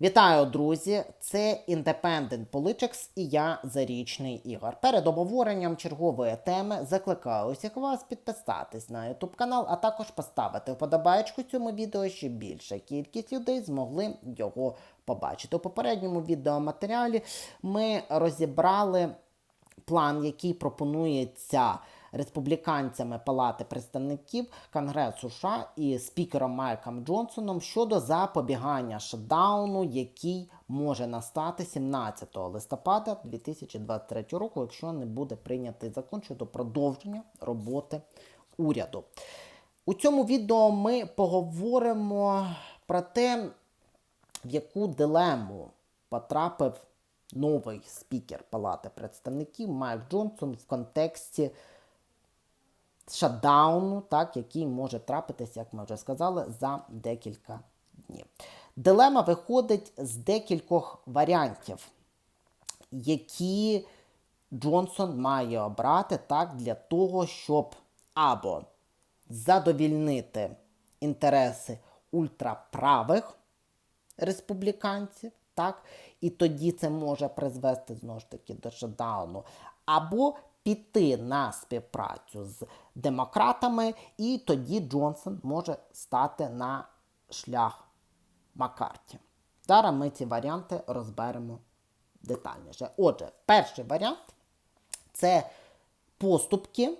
Вітаю, друзі! Це Independent Politics і я Зарічний Ігор. Перед обговоренням чергової теми закликаю усіх вас підписатись на YouTube канал, а також поставити вподобайку цьому відео, щоб більша кількість людей змогли його побачити. У попередньому відеоматеріалі ми розібрали план, який пропонується республіканцями Палати представників Конгресу США і спікером Майком Джонсоном щодо запобігання шатдауну, який може настати 17 листопада 2023 року, якщо не буде прийнятий закон щодо продовження роботи уряду. У цьому відео ми поговоримо про те, в яку дилему потрапив новий спікер Палати представників Майк Джонсон в контексті шатдауну, так, який може трапитися, як ми вже сказали, за декілька днів. Дилема виходить з декількох варіантів, які Джонсон має обрати так, для того, щоб або задовільнити інтереси ультраправих республіканців, так, і тоді це може призвести знову ж таки до шатдауну, або піти на співпрацю з демократами, і тоді Джонсон може стати на шлях Маккарті. Зараз ми ці варіанти розберемо детальніше. Отже, перший варіант це поступки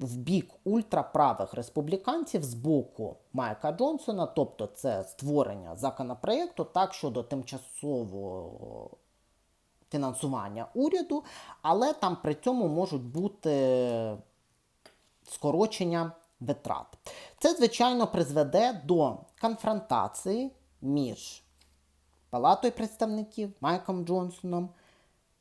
в бік ультраправих республіканців з боку Майка Джонсона, тобто це створення законопроєкту так щодо тимчасового фінансування уряду, але там при цьому можуть бути скорочення витрат. Це, звичайно, призведе до конфронтації між Палатою представників Майком Джонсоном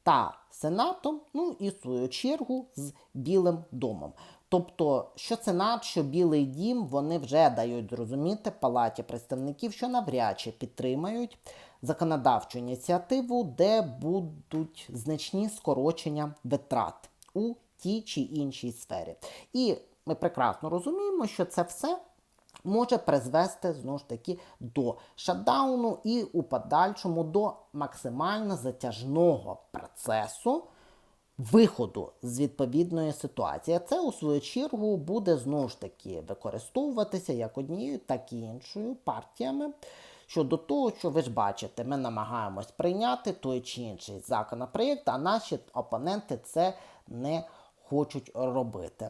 та Сенатом, ну і в свою чергу з Білим домом. Тобто, що Сенат, що Білий дім, вони вже дають зрозуміти Палаті представників, що навряд чи підтримають законодавчу ініціативу, де будуть значні скорочення витрат у тій чи іншій сфері. І ми прекрасно розуміємо, що це все може призвести знову ж таки до шатдауну і у подальшому до максимально затяжного процесу. Виходу з відповідної ситуації. Це, у свою чергу, буде знову ж таки використовуватися як однією, так і іншою партіями щодо того, що ви ж бачите, ми намагаємось прийняти той чи інший законопроєкт, а наші опоненти це не хочуть робити.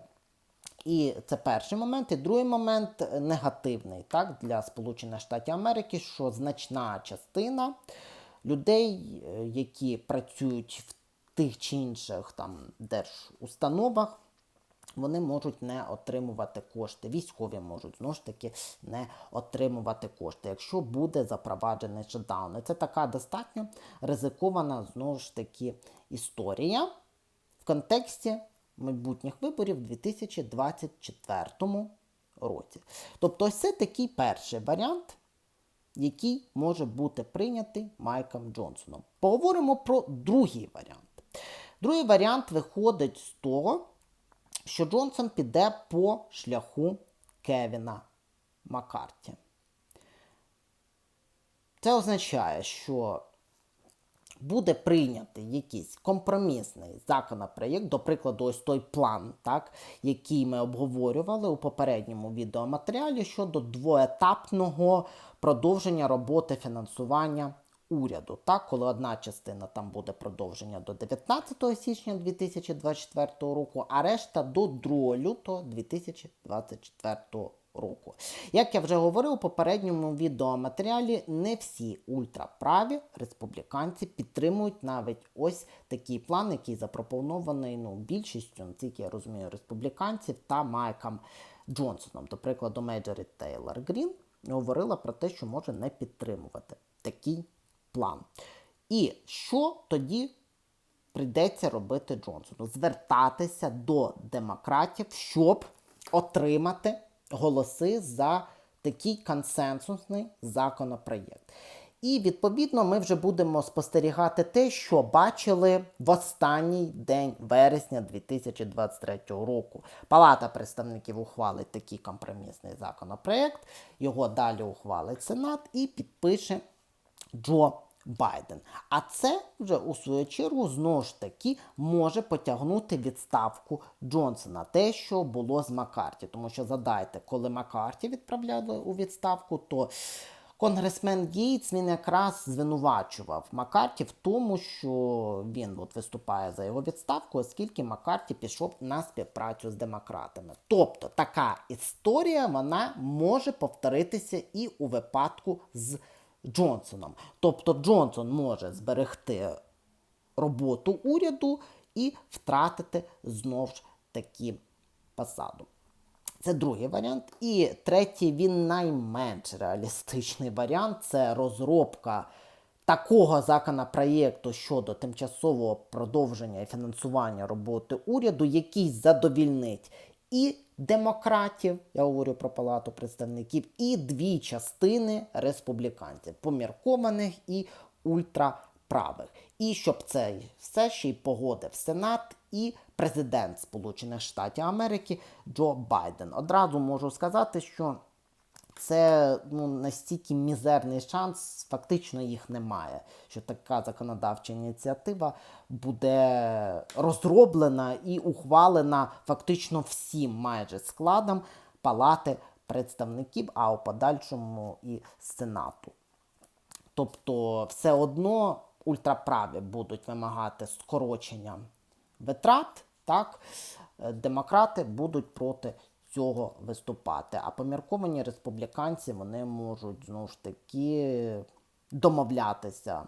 І це перший момент. І другий момент негативний так, для Сполучених Штатів Америки, що значна частина людей, е, які працюють в тих чи інших там держустановах, вони можуть не отримувати кошти. Військові можуть знову ж таки не отримувати кошти, якщо буде запроваджений шатдаун. Це така достатньо ризикована знову ж таки історія в контексті майбутніх виборів у 2024 році. Тобто, це такий перший варіант, який може бути прийнятий Майком Джонсоном. Поговоримо про другий варіант. Другий варіант виходить з того, що Джонсон піде по шляху Кевіна Маккарті. Це означає, що буде прийнятий якийсь компромісний законопроєкт, до прикладу, ось той план, так, який ми обговорювали у попередньому відеоматеріалі щодо двоетапного продовження роботи фінансування уряду. Так, коли одна частина там буде продовження до 19 січня 2024 року, а решта до 2 лютого 2024 року. Як я вже говорив у попередньому відеоматеріалі, не всі ультраправі республіканці підтримують навіть ось такий план, який запропонований ну, більшістю, наскільки я розумію, республіканців та Майком Джонсоном. До прикладу, Мейджорі Тейлор Грін говорила про те, що може не підтримувати такий план. І що тоді прийдеться робити Джонсону? Звертатися до демократів, щоб отримати голоси за такий консенсусний законопроєкт. І відповідно ми вже будемо спостерігати те, що бачили в останній день вересня 2023 року. Палата представників ухвалить такий компромісний законопроєкт, його далі ухвалить Сенат і підпише Джо Байден. А це вже у свою чергу знову ж таки може потягнути відставку Джонсона, те, що було з Маккарті. Тому що задайте, коли Маккарті відправляли у відставку, то конгресмен Гейтс він якраз звинувачував Маккарті в тому, що він от виступає за його відставку, оскільки Маккарті пішов на співпрацю з демократами. Тобто така історія вона може повторитися і у випадку з Джонсоном. Тобто Джонсон може зберегти роботу уряду і втратити знову ж таки посаду. Це другий варіант. І третій, він найменш реалістичний варіант це розробка такого законопроєкту щодо тимчасового продовження і фінансування роботи уряду, який задовільнить і демократів, я говорю про палату представників, і дві частини республіканців, поміркованих і ультраправих. І щоб це все ще й погодив Сенат і президент Сполучених Штатів Америки Джо Байден. Одразу можу сказати, що це ну, настільки мізерний шанс, фактично їх немає. Що така законодавча ініціатива буде розроблена і ухвалена фактично всім майже складом палати представників, а у подальшому і Сенату. Тобто, все одно ультраправі будуть вимагати скорочення витрат, так, е, демократи будуть проти цього виступати. А помірковані республіканці вони можуть знову ж таки домовлятися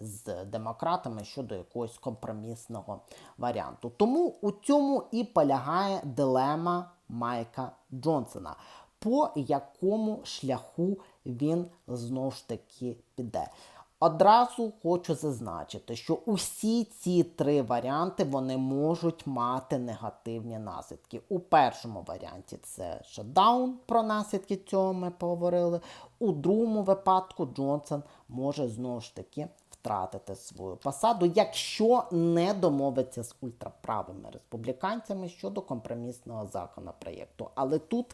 з демократами щодо якогось компромісного варіанту. Тому у цьому і полягає дилема Майка Джонсона. По якому шляху він знову ж таки піде. Одразу хочу зазначити, що усі ці три варіанти вони можуть мати негативні наслідки. У першому варіанті це шатдаун, про наслідки цього ми поговорили. У другому випадку Джонсон може знову ж таки втратити свою посаду, якщо не домовиться з ультраправими республіканцями щодо компромісного законопроєкту. Але тут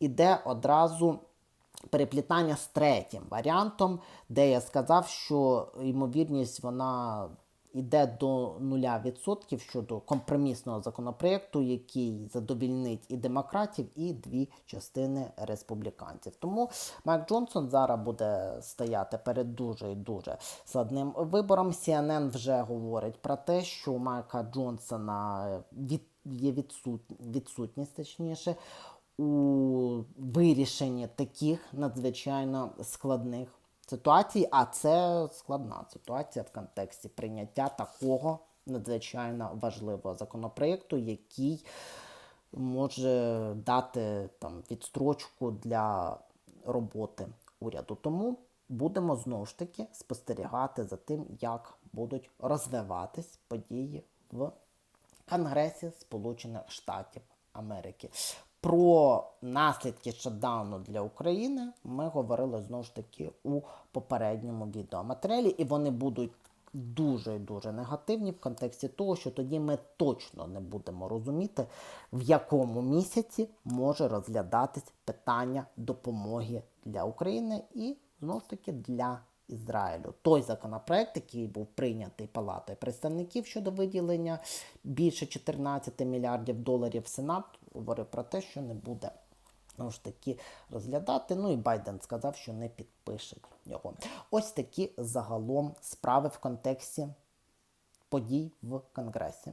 іде одразу переплітання з третім варіантом, де я сказав, що ймовірність вона йде до 0% щодо компромісного законопроєкту, який задовільнить і демократів, і дві частини республіканців. Тому Майк Джонсон зараз буде стояти перед дуже і дуже складним вибором. CNN вже говорить про те, що Майка Джонсона від, є відсут, відсутність, точніше у вирішенні таких надзвичайно складних ситуацій, а це складна ситуація в контексті прийняття такого надзвичайно важливого законопроєкту, який може дати там відстрочку для роботи уряду. Тому будемо знову ж таки спостерігати за тим, як будуть розвиватись події в Конгресі Сполучених Штатів Америки. Про наслідки шатдауну для України ми говорили знову ж таки у попередньому відеоматеріалі, і вони будуть дуже дуже негативні в контексті того, що тоді ми точно не будемо розуміти, в якому місяці може розглядатись питання допомоги для України і знову ж таки для Ізраїлю. Той законопроект, який був прийнятий Палатою представників щодо виділення більше 14 мільярдів доларів Сенат, говорив про те, що не буде знову ж таки розглядати. Ну і Байден сказав, що не підпише його. Ось такі загалом справи в контексті подій в Конгресі.